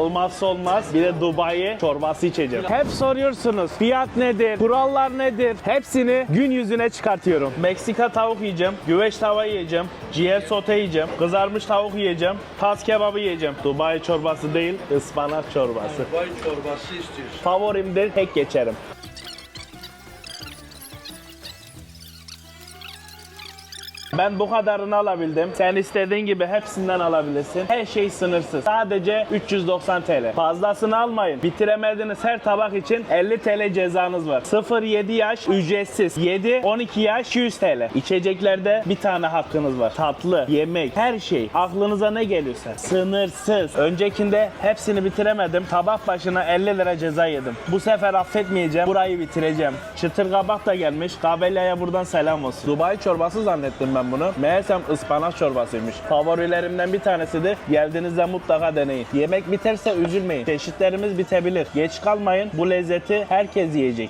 Olmazsa olmaz bir de Dubai çorbası içeceğim. Hep soruyorsunuz fiyat nedir, kurallar nedir? Hepsini gün yüzüne çıkartıyorum. Meksika tavuk yiyeceğim, güveç tava yiyeceğim, ciğer sote yiyeceğim, kızarmış tavuk yiyeceğim, tas kebabı yiyeceğim. Dubai çorbası değil, ıspanak çorbası. Vay çorbası istiyorsun. Favorimdir, tek geçerim. Ben bu kadarını alabildim. Sen istediğin gibi hepsinden alabilirsin. Her şey sınırsız. Sadece 390 TL. Fazlasını almayın. Bitiremediğiniz her tabak için 50 TL cezanız var. 0-7 yaş ücretsiz. 7-12 yaş 200 TL. İçeceklerde bir tane hakkınız var. Tatlı, yemek, her şey. Aklınıza ne geliyorsa. Sınırsız. Öncekinde hepsini bitiremedim. Tabak başına 50 lira ceza yedim. Bu sefer affetmeyeceğim. Burayı bitireceğim. Çıtır kabak da gelmiş. Kabelya'ya buradan selam olsun. Dubai çorbası zannettim ben bunu. Meğersem ıspanak çorbasıymış. Favorilerimden bir tanesidir. Geldiğinizde mutlaka deneyin. Yemek biterse üzülmeyin. Çeşitlerimiz bitebilir. Geç kalmayın. Bu lezzeti herkes yiyecek.